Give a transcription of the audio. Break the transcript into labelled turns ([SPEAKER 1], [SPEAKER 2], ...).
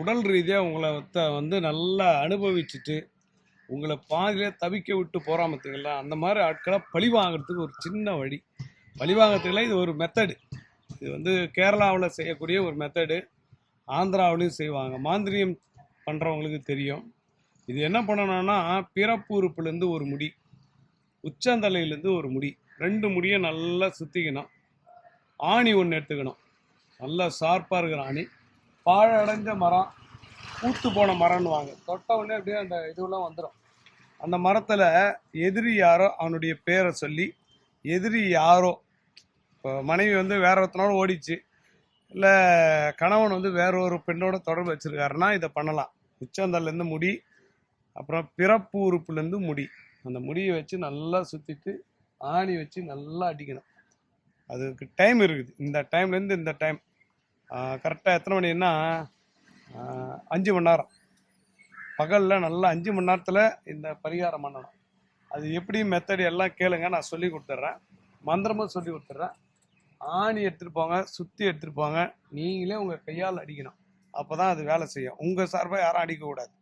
[SPEAKER 1] உடல் ரீதியாக உங்களை வந்து நல்லா அனுபவிச்சுட்டு உங்களை பாதியிலே தவிக்க விட்டு போறாமத்துங்களா அந்த மாதிரி ஆட்களை பழி வாங்குறதுக்கு ஒரு சின்ன வழி. பழி வாங்குறதுக்குலாம் இது ஒரு மெத்தடு இது வந்து கேரளாவில் செய்யக்கூடிய ஒரு மெத்தடு ஆந்திராவிலையும் செய்வாங்க. மாந்திரியம் பண்ணுறவங்களுக்கு தெரியும். இது என்ன பண்ணணும்னா பிறப்பு உறுப்புலேருந்து ஒரு முடி உச்சந்தலையிலேருந்து ஒரு முடி ரெண்டு முடியை நல்லா சுற்றிக்கணும் ஆணி ஒன்று எடுத்துக்கணும். நல்லா ஷார்ப்பாக இருக்கிற ஆணி. பாழடைஞ்ச மரம் பூத்து போன மரம்னுவாங்க. தொட்ட உடனே அப்படியே அந்த இதுவெல்லாம் வந்துடும் அந்த மரத்தில் எதிரி யாரோ அவனுடைய பேரை சொல்லி எதிரி யாரோ இப்போ மனைவி வந்து வேற ஒருத்தனோட ஓடிச்சு இல்லை கணவன் வந்து வேற ஒரு பெண்ணோட தொடர்பு வச்சிருக்காருன்னா இதை பண்ணலாம். உச்சந்தல்லேருந்து முடி அப்புறம் பிறப்பு உறுப்புலேருந்து முடி. அந்த முடியை வச்சு நல்லா சுற்றிட்டு ஆணி வச்சு நல்லா அடிக்கணும். அதுக்கு டைம் இருக்குது. இந்த டைம்லேருந்து இந்த டைம் கரெக்டாக எத்தனை மணின்னா அஞ்சு மணி நேரம். பகலில் நல்லா அஞ்சு மணி நேரத்தில் இந்த பரிகாரம் பண்ணணும். அது எப்படி மெத்தட் எல்லாம் கேளுங்க நான் சொல்லி கொடுத்துட்றேன். மந்திரமும் சொல்லி கொடுத்துட்றேன். ஆணி எடுத்துகிட்டு போங்க சுற்றி எடுத்துகிட்டு போங்க. நீங்களே உங்கள் கையால் அடிக்கணும். அப்போ தான் அது வேலை செய்யும். உங்கள் சார்பாக யாரும் அடிக்கக்கூடாது